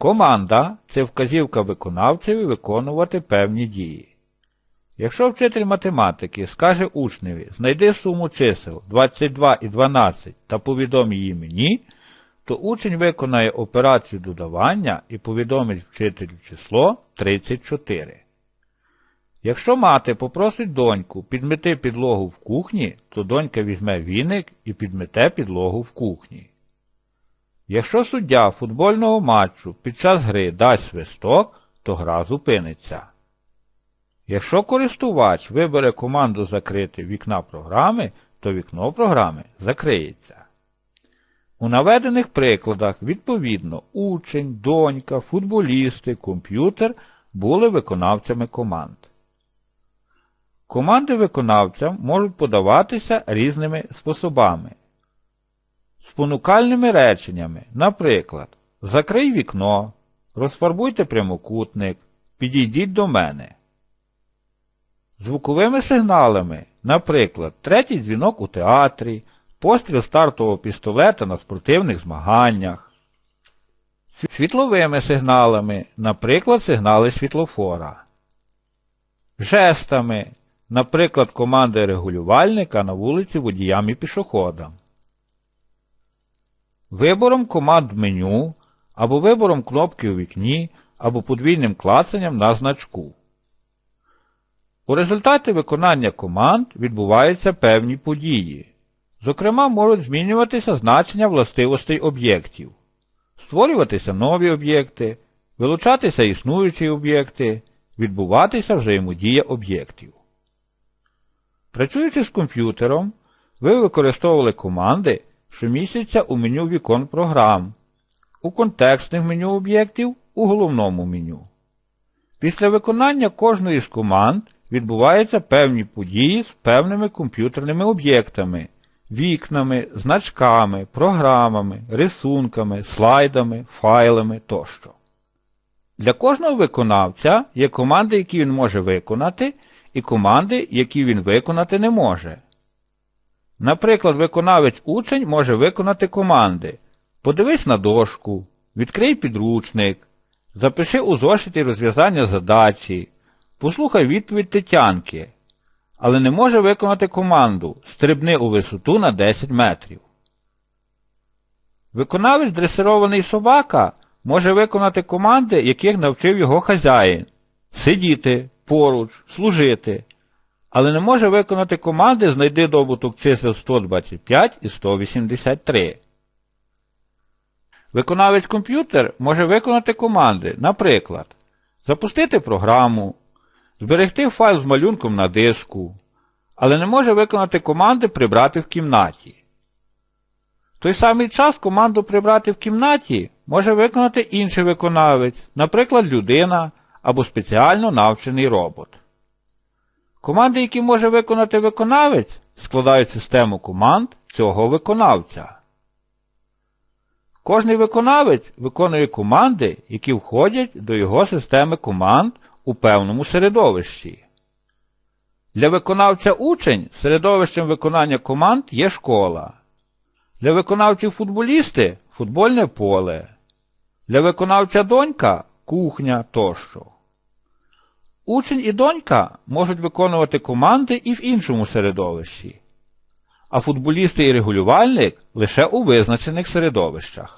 Команда це вказівка виконавцеві виконувати певні дії. Якщо вчитель математики скаже учневі знайди суму чисел 22 і 12 та повідом її мені, то учень виконає операцію додавання і повідомить вчителю число 34. Якщо мати попросить доньку підмети підлогу в кухні, то донька візьме віник і підмете підлогу в кухні. Якщо суддя футбольного матчу під час гри дасть свисток, то гра зупиниться. Якщо користувач вибере команду закрити вікна програми, то вікно програми закриється. У наведених прикладах, відповідно, учень, донька, футболісти, комп'ютер були виконавцями команд. Команди виконавцям можуть подаватися різними способами. Спонукальними реченнями, наприклад, закрий вікно, розфарбуйте прямокутник, підійдіть до мене. Звуковими сигналами, наприклад, третій дзвінок у театрі, постріл стартового пістолета на спортивних змаганнях. Світловими сигналами, наприклад, сигнали світлофора. Жестами, наприклад, команди регулювальника на вулиці водіям і пішоходам. Вибором команд меню або вибором кнопки у вікні або подвійним клацанням на значку. У результаті виконання команд відбуваються певні події. Зокрема, можуть змінюватися значення властивостей об'єктів, створюватися нові об'єкти, вилучатися існуючі об'єкти, відбуватися взаємодія об'єктів. Працюючи з комп'ютером, ви використовували команди, що містяться у меню вікон програм, у контекстних меню об'єктів у головному меню. Після виконання кожної з команд відбуваються певні події з певними комп'ютерними об'єктами, вікнами, значками, програмами, рисунками, слайдами, файлами тощо. Для кожного виконавця є команди, які він може виконати, і команди, які він виконати не може. Наприклад, виконавець учень може виконати команди. Подивись на дошку, відкрий підручник, запиши у зошиті розв'язання задачі, послухай відповідь Тетянки, але не може виконати команду. Стрибни у висоту на 10 метрів. Виконавець дресирований собака може виконати команди, яких навчив його хазяїн. Сидіти поруч, служити, але не може виконати команди знайди добуток чисел 125 і 183. Виконавець комп'ютер може виконати команди, наприклад, запустити програму, зберегти файл з малюнком на диску, але не може виконати команди прибрати в кімнаті. В той самий час команду прибрати в кімнаті може виконати інший виконавець, наприклад, людина або спеціально навчений робот. Команди, які може виконати виконавець, складають систему команд цього виконавця. Кожний виконавець виконує команди, які входять до його системи команд у певному середовищі. Для виконавця учень середовищем виконання команд є школа. Для виконавців футболісти футбольне поле. Для виконавця донька кухня тощо. Учень і донька можуть виконувати команди і в іншому середовищі, а футболісти і регулювальник лише у визначених середовищах.